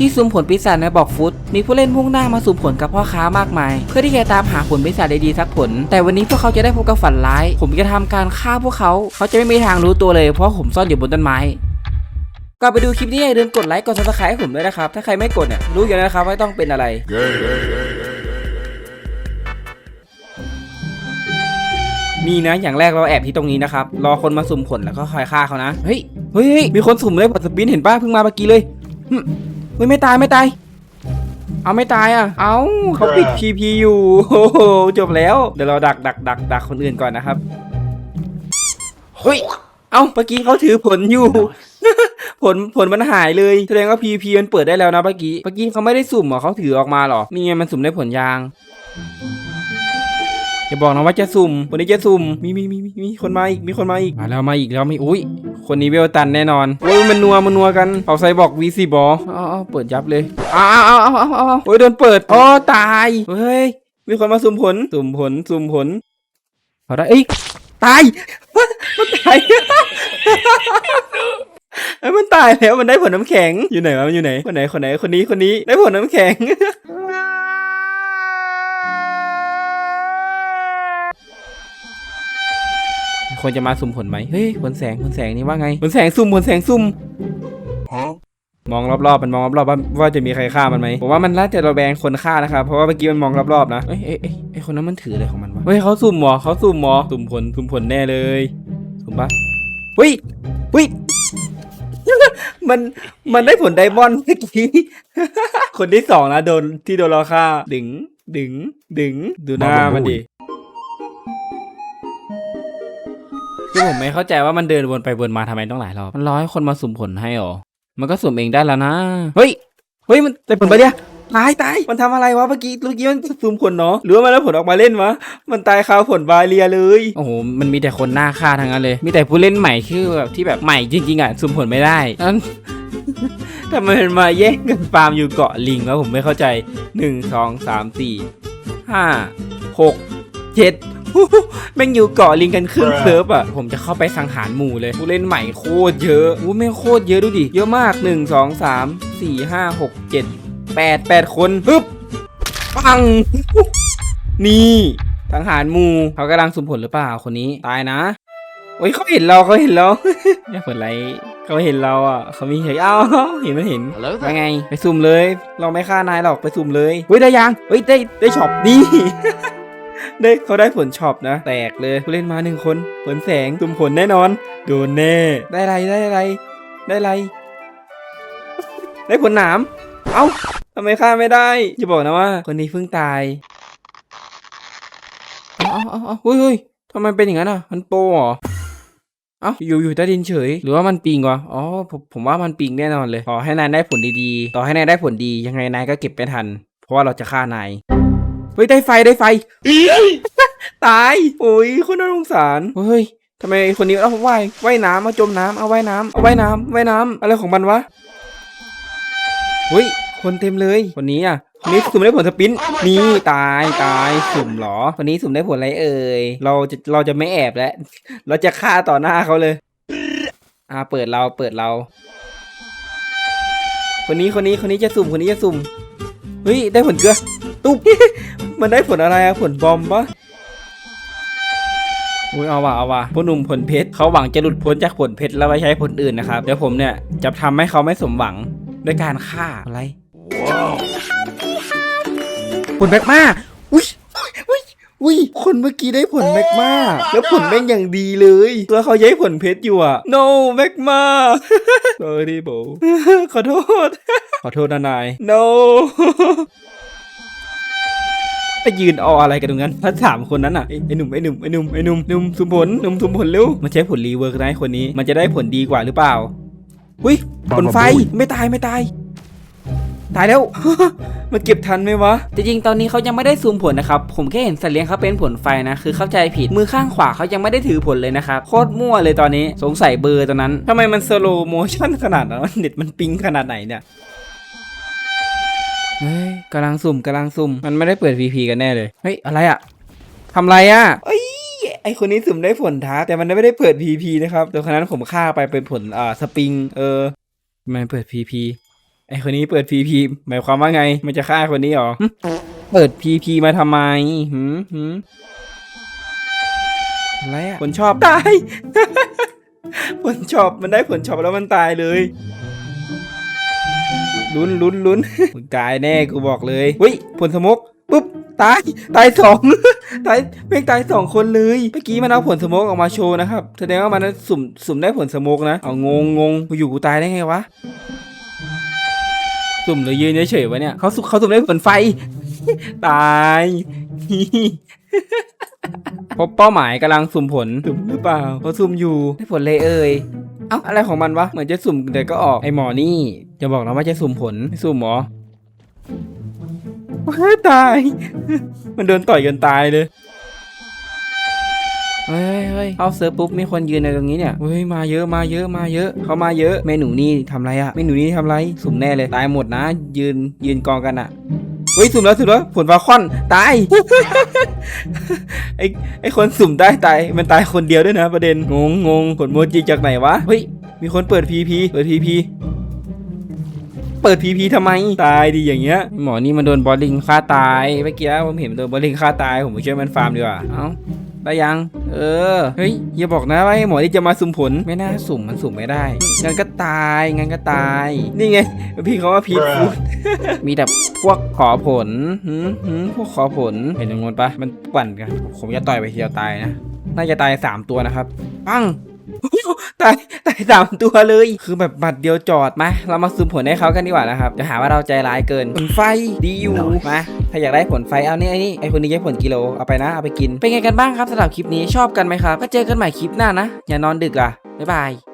ที่สุ่มผลปีศาจในบอกฟุต มีผู้เล่นมุ่งหน้ามาสุ่มผลกับพ่อค้ามากมาย เพื่อที่จะตามหาผลปีศาจดีๆสักผล แต่วันนี้พวกเขาจะได้พบกับฝันร้าย ผมจะทำการฆ่าพวกเขา เขาจะไม่มีทางรู้ตัวเลย เพราะผมซ่อนอยู่บนต้นไม้ก่อนไปดูคลิปนี้อย่าลืมกดไลค์กดซับสไครต์ให้ผมด้วยนะครับ ถ้าใครไม่กดเนี่ยรู้อยู่แล้วนะครับว่าต้องเป็นอะไรนี่นะอย่างแรกเราแอบที่ตรงนี้นะครับรอคนมาสุ่มผลแล้วก็คอยฆ่าเขานะเฮ้ยเฮ้ยมีคนสุ่มเลยผลสปินเห็นป่ะเพิ่งมาเมื่อกี้เลย เฮ้ยไม่ตายไม่ตาย เอาไม่ตายอะ เอาเขาปิด PP อยู่โอ้โหจบแล้ว เดี๋ยวเราดักดักดักดักคนอื่นก่อนนะครับ เฮ้ย เอาเมื่อกี้เขาถือผลอยู่ผลผลมันหายเลยแสดงว่า PP มันเปิดได้แล้วนะเมื่อกี้เมื่อกี้เขาไม่ได้สุ่มเหรอเขาถือออกมาเหรอนี่ไงมันสุ่มได้ผลยาง อย่าบอกนะว่าจะสุ่มวันนี้จะสุ่มมีมีมีมีมีคนมาอีกมีคนมาอีกมาแล้วมาอีกแล้วมีอุ้ยคนนี้เวลตันแน่นอนโอ้ยมันนัวมันนัวกันเอาไซบอกวีซีบออ๋อเปิดยับเลยอ้าวอ้าวอ้าวอ้าวอ้าวโอ้ยโดนเปิดอ๋อตายเฮ้ยมีคนมาสุ่มผลสุ่มผลสุ่มผลเอาได้เอ้ยตายมันตายเอ้มันตายแล้วมันได้ผลน้ำแข็งอยู่ไหนวะมันอยู่ไหนคนไหนคนไหนคนนี้คนนี้ได้ผลน้ำแข็ง คนจะมาสุ่มผลไหมเฮ้ยผลแสงผลแสงนี่ว่าไงผลแสงซุ่มผลแสงซุ่มมองรอบๆ มันมองรอบๆว่าว่าจะมีใครฆ่ามันไหมผมว่ามันน่าจะระแวงคนฆ่านะครับ เพราะว่าเมื่อกี้มันมองรอบๆนะเอ้ยเอ้ยเอ้ยไอ้คนนั้นมันถืออะไรของมันวะ เฮ้ยเขาสุ่มเหรอเขาสุ่มเหรอสุ่มผลสุ่มผลแน่เลย สุ่มปะเฮ้ยเฮ้ยมันมันได้ผลไดมอนด์เมื่อกี้ คนที่สองนะโดนที่โดนเราฆ่า ดึงดึงดึงดูหน้ามันดิ คือผมไม่เข้าใจว่ามันเดินวนไปวนมาทำไมต้องหลายรอบ มันรอให้คนมาสุ่มผลให้หรอ มันก็สุ่มเองได้แล้วนะ เฮ้ย เฮ้ยมันได้ผลไปะเนี่ย ตายตาย มันทำอะไรวะเมื่อกี้เมื่อกี้มันสุ่มผลเนาะหรือว่ามันได้ผลออกมาเล่นวะ มันตายคาผลบาเลียเลย โอ้โห มันมีแต่คนหน้าฆ่าทั้งนั้นเลย มีแต่ผู้เล่นใหม่คือแบบที่แบบใหม่จริงๆอะสุ่มผลไม่ได้นั้น ทำไมมันมาแย่งกันฟาร์มอยู่เกาะลิงวะผมไม่เข้าใจหนึ่งสองสามสี่ห้าหกเจ็ด แม่งอยู่เกาะลิงกันครึ่งเซิร์ฟอะ ผมจะเข้าไปสังหารหมู่เลยผู้เล่นใหม่โคตรเยอะอู้แม่งโคตรเยอะดูดิ เยอะมากหนึ่งสองสามสี่ห้าหกเจ็ดแปดแปดคนฮึบปัง นี่สังหารหมู่เขากำลังสุ่มผลหรือเปล่าคนนี้ตายนะโอ้ยเขาเห็นเราเขาเห็นเราอย่าเปิดไรเขาเห็นเราอะเขามีเห็นอ้าวเห็นไม่เห็น Hello ว่า there. ไง ไปสุ่มเลย เราไม่ฆ่านายหรอกไปสุ่มเลยเฮ้ยได้ยังเฮ้ยได้ได้ช็อปนี่ ได้เขาได้ผลช็อปนะ แตกเลยผู้เล่นมาหนึ่งคน ผลแสงสุ่มผลแน่นอน โดนแน่ ได้ไรได้ไร ได้ไร ได้ผลหนาม เอ้าทำไมฆ่าไม่ได้จะบอกนะว่า คนนี้เพิ่งตายเอาเอาเอาเอเฮ้ยเฮ้ยทำไมเป็นอย่างนั้นอะ มันโปเหรอเอ้าอยู่อยู่ใต้ดินเฉย หรือว่ามันปิงวะอ๋อผมผมว่ามันปิงแน่นอนเลยขอให้นายได้ผลดีๆ ต่อให้นายได้ผลดียังไงนายก็เก็บไปทัน เพราะว่าเราจะฆ่านาย เฮ้ยได้ไฟได้ไฟ ตาย โอ้ยคนน่าสงสาร เฮ้ยทำไมคนนี้เอาว่ายว่ายน้ำมาจมน้ำเอาว่ายน้ำเอาว่ายน้ำว่ายน้ำอะไรของมันวะเฮ้ยคนเต็มเลยคนนี้อะคนนี้สุ่มได้ผลสปินนี่ตายตายสุ่มเหรอคนนี้สุ่มได้ผลอะไรเอ่ยเราจะเราจะไม่แอบแล้วเราจะฆ่าต่อหน้าเขาเลย อ่าเปิดเราเปิดเรา คนนี้คนนี้คนนี้จะสุ่มคนนี้จะสุ่มเฮ้ยได้ผลเกลือตุ๊บ มันได้ผลอะไรอะผลบอมปะอุ้ยเอาว่ะเอาว่ะพวกหนุ่มผลเพชรเขาหวังจะหลุดพ้นจากผลเพชรแล้วไปใช้ผลอื่นนะครับ เดี๋ยวผมเนี่ยจะทำให้เขาไม่สมหวังด้วยการฆ่าอะไรผลแมกมาอุ้ยอุ้ยอุ้ยคนเมื่อกี้ได้ผลแมกมาแล้วผลแม่งอย่างดีเลย ตัวเขาย้ายผลเพชรอยู่อะ no แมกมา sorry bro ขอโทษ ขอโทษนะนาย no ไปยืนเอาอะไรกันตรงนั้นถ้าสามคนนั้นอะไอ้ไอ้หนุ่มไอ้หนุ่มไอ้หนุ่มไอ้หนุ่มหนุ่มสุมผลหนุ่มสุมผลเร็วมันใช้ผลรีเวิร์กนะไอ้คนนี้ มันจะได้ผลดีกว่าหรือเปล่าอุ้ยผลไฟไม่ตายไม่ตายตายแล้ว มันเก็บทันไหมวะ จริงๆ ตอนนี้เขายังไม่ได้ซูมผลนะครับ ผมแค่เห็นสัตว์เลี้ยงเขาเป็นผลไฟนะ คือเข้าใจผิด มือข้างขวาเขายังไม่ได้ถือผลเลยนะครับ โคตรมั่วเลยตอนนี้ สงสัยเบอร์ตอนนั้น ทำไมมันสโลโมชั่นขนาดนั้นวะเน็ตมันปิงขนาดไหนเนี่ย เฮ้ยกำลังสุ่มกำลังสุ่ม มันไม่ได้เปิด VP กันแน่เลย เฮ้ย อะไรอะทำอะไรอะเอ้ยไอคนนี้สุ่มได้ผลท้า แต่มันไม่ได้เปิด VP นะครับแต่คนนั้นผมฆ่าไปเป็นผลอ่าสปริง เออทำไมเปิด VP ไอคนนี้เปิดพีพีหมายความว่าไง มันจะฆ่าคนนี้เหรอหึเปิดพีพีมาทำไมหืมหืมอะไรอะผลชอบตาย ผลชอบมันได้ผลชอบแล้วมันตายเลย ลุ้นลุ้นลุ้นมึงตายแน่กูบอกเลยเฮ้ยผลสมกปุ๊บตายตายสองตายเม่งตายสองคนเลยเมื่อกี้มันเอาผลสโมกออกมาโชว์นะครับแสดงว่ามันนั้นสุ่มสุ่มได้ผลสโมกนะเอางงงงกูอยู่กูตายได้ไงวะสุ่มหรือยืนเฉยๆวะเนี่ยเขาสุ่มเขาสุ่มได้ผลไฟ ตายพบเป้าหมายกำลังสุ่มผลสุ่มหรือเปล่าเขาสุ่มอยู่ได้ผลเลยเอ่ยเอ้าอะไรของมันวะเหมือนจะสุ่มแต่ก็ออกไอหมอนี่ จะบอกนะว่าจะสุ่มผลไม่สุ่มเหรอว้ายตาย มันโดนต่อยจนตายเลย เฮ้ยเฮ้ยเข้าเซิร์ฟปุ๊บมีคนยืนในตรงนี้เนี่ย เฮ้ยมาเยอะมาเยอะมาเยอะ เขามาเยอะเมหนูนี่ทำไรอะเมหนูนี่ทำไร สุ่มแน่เลย ตายหมดนะ ยืนยืนกองกันอะเฮ้ยสุ่มแล้วสุ่มแล้วผลฟ้าคอนตายไอไอคนสุ่มได้ตายมันตายคนเดียวด้วยนะประเด็นงงงงผลโมจิจากไหนวะเฮ้ยมีคนเปิดพีพีเปิดพีพี เปิดพีพีทำไม ตายดีอย่างเงี้ย หมอนี่มันโดนบอลลิงฆ่าตายเมื่อกี้ผมเห็นมันโดนบอลลิงฆ่าตาย ผมไปช่วยมันฟาร์มดีกว่า เอ้าได้ยัง เออ เฮ้ย อย่าบอกนะว่าไอ้หมอที่จะมาสุ่มผล ไม่น่าสุ่มมันสุ่มไม่ได้ งั้นก็ตาย งั้นก็ตาย นี่ไง พี่เขาว่าพีทฟูดมีแต่พวกขอผลหืมหืมพวกขอผล เห็นตรงนู้นปะมันปั่นกัน ผมจะต่อยไปทีเดียวตายนะ น่าจะตายสามตัวนะครับ ปัง ตายตายสามตัวเลย คือแบบบัตรเดียวจอดมาเรามาสุ่มผลให้เขากันดีกว่านะครับจะหาว่าเราใจร้ายเกินผลไฟดีอยู่มาถ้าอยากได้ผลไฟเอานี่ไอ้นี่ไอคนนี้ได้ผลกิโลเอาไปนะเอาไปกิน เป็นไงกันบ้างครับสำหรับคลิปนี้ชอบกันไหมครับก็เจอกันใหม่คลิปหน้านะ อย่านอนดึกอะบ๊ายบาย